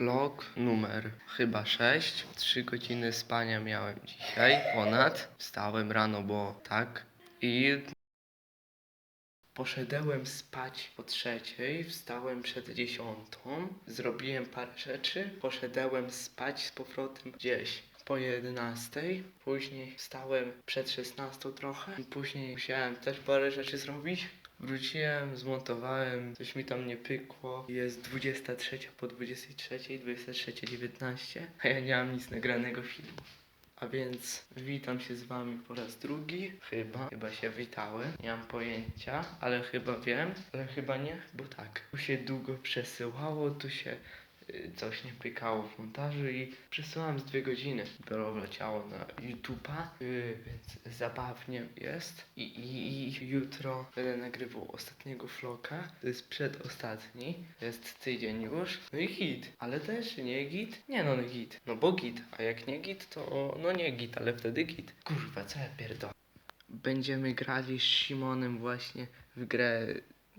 Vlog numer chyba 6. 3 godziny spania miałem dzisiaj, ponad. Wstałem rano, bo tak. I Poszedłem spać o trzeciej, wstałem przed dziesiątą, zrobiłem parę rzeczy, poszedłem spać z powrotem gdzieś po jedenastej, później wstałem przed szesnastą trochę, później musiałem też parę rzeczy zrobić. Wróciłem, zmontowałem, coś mi tam nie pykło. Jest 23 po 23, 23.19, a ja nie mam nic nagranego filmu. A więc witam się z wami po raz drugi. Chyba, chyba się witałem. Nie mam pojęcia, ale chyba wiem, ale chyba nie, bo tak. Tu się długo przesyłało, tu się coś nie pykało w montażu i przesyłałem z dwie godziny. Dopiero wleciało na YouTube'a, y, więc zabawnie jest. I, i, I jutro będę nagrywał ostatniego vloga. To jest przedostatni, jest tydzień już. No i git, ale też nie git? Nie no, no git. No bo git, a jak nie git, to no nie git, ale wtedy git. Kurwa, co ja pierdolę. Będziemy grali z Simonem właśnie w grę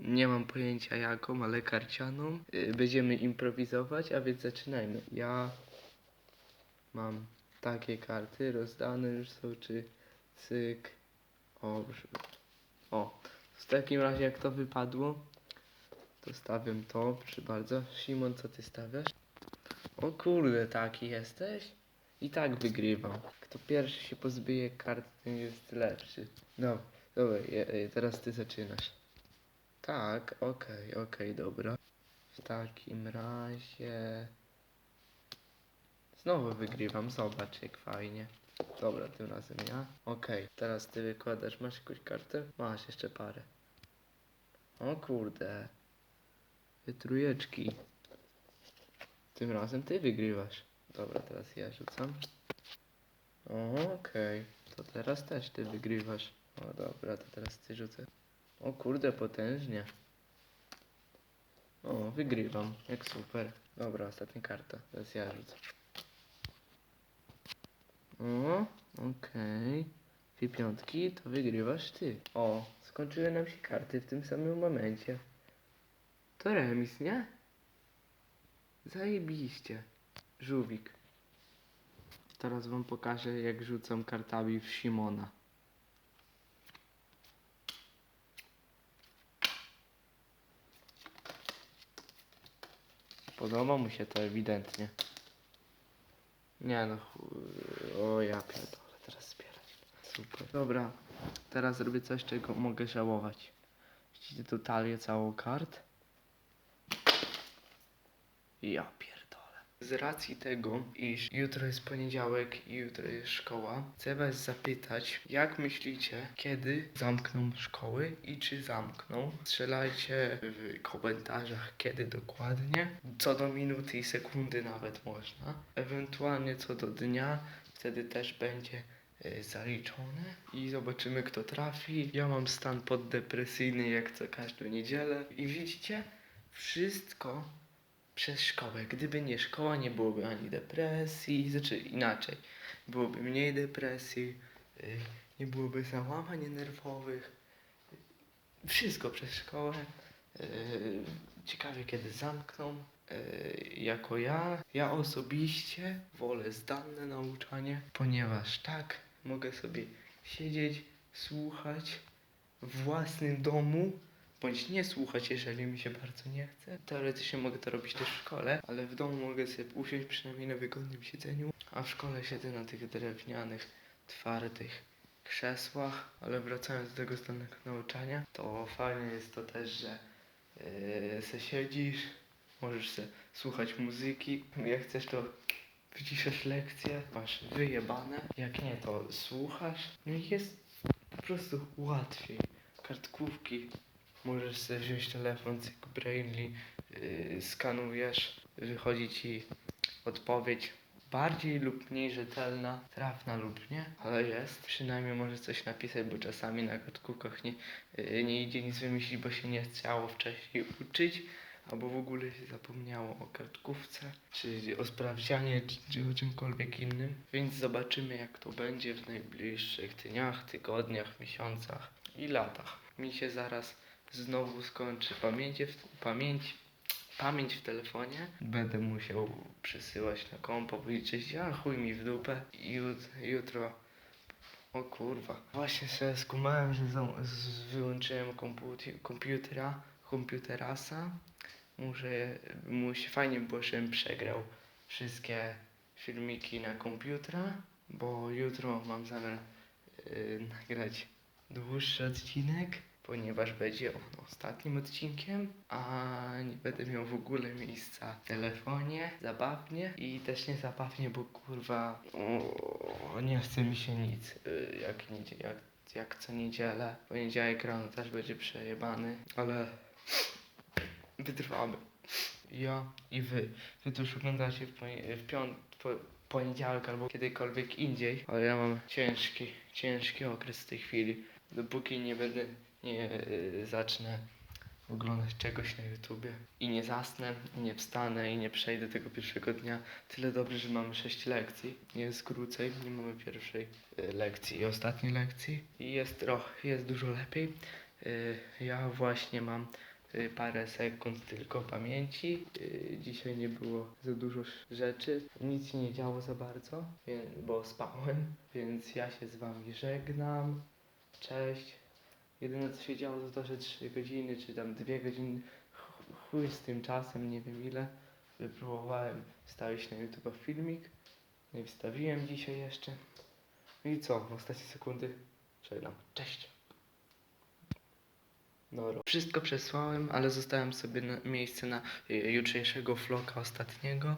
nie mam pojęcia jaką, ale karcianą. Y, Będziemy improwizować, a więc zaczynajmy. Ja mam takie karty, rozdane już są, czy cyk. O. O, w takim razie jak to wypadło, to stawiam to, proszę bardzo. Szymon, co ty stawiasz? O kurde, taki jesteś? I tak wygrywam. Kto pierwszy się pozbyje kart, ten jest lepszy. Dobra, dobra, je, teraz ty zaczynasz. Tak, okej, okej, dobra. W takim razie... Znowu wygrywam, zobacz jak fajnie. Dobra, tym razem ja. Okej, teraz ty wykładasz, masz jakąś kartę? Masz jeszcze parę. O kurde. Ty trójeczki. Tym razem ty wygrywasz. Dobra, teraz ja rzucam. Okej, to teraz też ty wygrywasz. O dobra, to teraz ty rzucę. O kurde, potężnie. O, wygrywam, jak super. Dobra, ostatnia karta, teraz ja rzucę. O, okej. Dwie piątki, to wygrywasz ty. O, skończyły nam się karty w tym samym momencie. To remis, nie? Zajebiście. Żółwik. Teraz wam pokażę, jak rzucam kartami w Simona. Podoba mu się to ewidentnie. Nie no, o ja pierdolę, teraz zbierać. Super. Dobra, teraz zrobię coś, czego mogę żałować. Widzicie tu talię całą kart? Ja pierdolę. Z racji tego, iż jutro jest poniedziałek i jutro jest szkoła, chcę was zapytać, jak myślicie, kiedy zamkną szkoły i czy zamkną? Strzelajcie w komentarzach, kiedy dokładnie. Co do minuty i sekundy nawet można. Ewentualnie co do dnia, wtedy też będzie e, zaliczone i zobaczymy kto trafi. Ja mam stan poddepresyjny jak co każdą niedzielę i widzicie, wszystko przez szkołę. Gdyby nie szkoła, nie byłoby ani depresji, znaczy inaczej, byłoby mniej depresji, y, nie byłoby załamań nerwowych. Wszystko przez szkołę. Y, Ciekawie kiedy zamkną. Y, Jako ja, ja osobiście wolę zdalne nauczanie, ponieważ tak mogę sobie siedzieć, słuchać w własnym domu, bądź nie słuchać, jeżeli mi się bardzo nie chce. Teoretycznie mogę to robić też w szkole, ale w domu mogę sobie usiąść przynajmniej na wygodnym siedzeniu, a w szkole siedzę na tych drewnianych, twardych krzesłach, ale wracając do tego zdalnego nauczania, to fajne jest to też, że yy, se siedzisz, możesz se słuchać muzyki, jak chcesz to wyciszasz lekcję, masz wyjebane, jak nie to słuchasz, no i jest po prostu łatwiej. Kartkówki, możesz sobie wziąć telefon, cyk Brainly, yy, skanujesz, wychodzi ci odpowiedź bardziej lub mniej rzetelna, trafna lub nie, ale jest. Przynajmniej możesz coś napisać, bo czasami na kartkówkach nie, yy, nie idzie nic wymyślić, bo się nie chciało wcześniej uczyć, albo w ogóle się zapomniało o kartkówce, czy o sprawdzianie, czy, czy o czymkolwiek innym. Więc zobaczymy, jak to będzie w najbliższych dniach, tygodniach, miesiącach i latach. Mi się zaraz znowu skończy pamięć, pamięć, pamięć w telefonie. Będę musiał przesyłać na kompo, policzyć, a chuj mi w dupę. Jut, jutro o kurwa. Właśnie sobie skumałem, że za- z- wyłączyłem komputer, komputera, komputerasa. Muszę, musi, fajnie było, żebym przegrał wszystkie filmiki na komputera, bo jutro mam zamiar y, nagrać dłuższy odcinek, ponieważ będzie on ostatnim odcinkiem, a nie będę miał w ogóle miejsca w telefonie, zabawnie i też nie zabawnie, bo kurwa o, nie chce mi się nic, y, jak, jak, jak co niedzielę. Poniedziałek rano też będzie przejebany, ale wytrwamy. Ja i wy. Wy to już oglądacie w, ponie- w poniedziałek albo kiedykolwiek indziej, ale ja mam ciężki, ciężki okres w tej chwili. Dopóki nie będę, nie y, zacznę oglądać czegoś na YouTubie i nie zasnę, i nie wstanę i nie przejdę tego pierwszego dnia. Tyle dobrze, że mamy 6 lekcji. Jest krócej, nie mamy pierwszej y, lekcji i ostatniej lekcji. I jest trochę, jest dużo lepiej. Y, ja właśnie mam parę sekund tylko pamięci. Dzisiaj nie było za dużo rzeczy, nic się nie działo za bardzo, bo spałem, więc ja się z wami żegnam. Cześć. Jedyne co się działo to to, że 3 godziny, czy tam 2 godziny, ch- chuj z tym czasem, nie wiem ile, wypróbowałem wstawić na YouTube filmik. No i wstawiłem dzisiaj jeszcze. No i co, w ostatnie sekundy żegnam. Cześć. No, wszystko przesłałem, ale zostałem sobie na, miejsce na y, jutrzejszego vloga ostatniego.